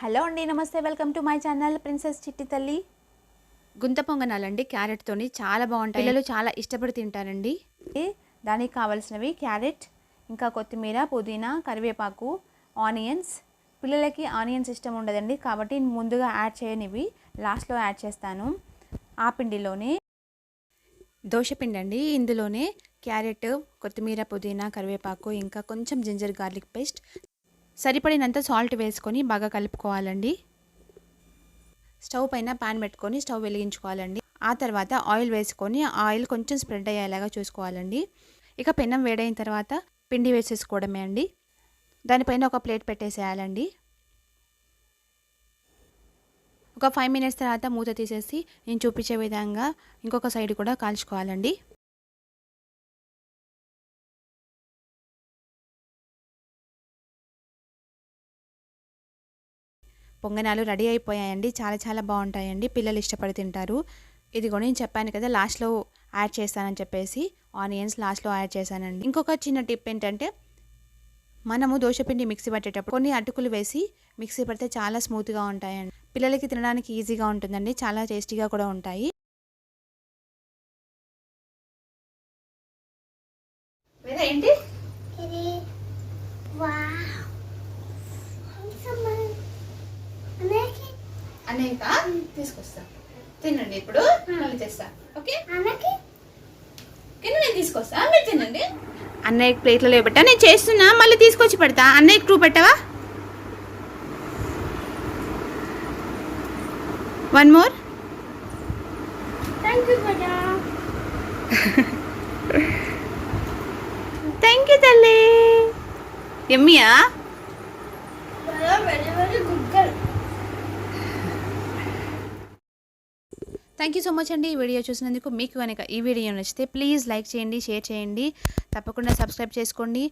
Hello అండి నమస్తే. Welcome to my channel princess Chitti Talli. గుంత పొంగనాలండి క్యారెట్తోని చాలా బాగుంటాయి. పిల్లలు చాలా ఇష్టపడి తింటారండి. దానికి కావాల్సినవి క్యారెట్ ఇంకా కొత్తిమీర పుదీనా కరివేపాకు ఆనియన్స్. పిల్లలకి ఆనియన్స్ ఇష్టం ఉండదండి కాబట్టి ముందుగా యాడ్ చేయనివి. లాస్ట్లో యాడ్ చేస్తాను ఆ పిండిలోనే. దోశపిండి అండి ఇందులోనే క్యారెట్ కొత్తిమీర పుదీనా కరివేపాకు ఇంకా కొంచెం జింజర్ గార్లిక్ పేస్ట్ సరిపడినంత సాల్ట్ వేసుకొని బాగా కలుపుకోవాలండి. స్టవ్ పైన పాన్ పెట్టుకొని స్టవ్ వెలిగించుకోవాలండి. ఆ తర్వాత ఆయిల్ వేసుకొని ఆయిల్ కొంచెం స్ప్రెడ్ అయ్యేలాగా చూసుకోవాలండి. ఇక పెన్నం వేడైన తర్వాత పిండి వేసేసుకోవడమే అండి. దానిపైన ఒక ప్లేట్ పెట్టేసేయాలండి. ఒక ఫైవ్ మినిట్స్ తర్వాత మూత తీసేసి నేను చూపించే విధంగా ఇంకొక సైడ్ కూడా కాల్చుకోవాలండి. పొంగనాలు రెడీ అయిపోయాయండి. చాలా చాలా బాగుంటాయండి. పిల్లలు ఇష్టపడి తింటారు. ఇదిగో నేను చెప్పాను కదా లాస్ట్లో యాడ్ చేస్తానని చెప్పేసి ఆనియన్స్ లాస్ట్లో యాడ్ చేశానండి. ఇంకొక చిన్న టిప్ ఏంటంటే మనము దోశపిండి మిక్సీ పట్టేటప్పుడు కొన్ని అటుకులు వేసి మిక్సీ పడితే చాలా స్మూత్గా ఉంటాయండి. పిల్లలకి తినడానికి ఈజీగా ఉంటుందండి. చాలా టేస్టీగా కూడా ఉంటాయి. ఏంటి? అనేక తీసుకొస్తా. తినండి ఇప్పుడు మళ్ళీ తెస్తా ఓకే? నేను తీసుకొస్తా. మీరు తినండి. అన్నయ్య ప్లేట్లో పెట్టా నేను చేస్తున్నా మళ్ళీ తీసుకొచ్చి పెడతా. అన్నయ్యకి టూ పెట్టవా? వన్ మోర్ థ్యాంక్ యూ బజా థ్యాంక్ యూ తల్లి. ఎమ్మియా? థ్యాంక్ యూ సో మచ్ అండి ఈ వీడియో చూసినందుకు మీకు కనుక ఈ వీడియో నచ్చితే ప్లీజ్ లైక్ చేయండి షేర్ చేయండి. తప్పకుండా సబ్స్క్రైబ్ చేసుకోండి.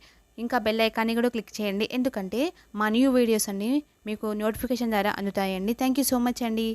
ఇంకా బెల్ ఐకాన్ని కూడా క్లిక్ చేయండి. ఎందుకంటే మా న్యూ వీడియోస్ అన్నీ మీకు నోటిఫికేషన్ ద్వారా అందుతాయండి. థ్యాంక్ యూ సో మచ్ అండి.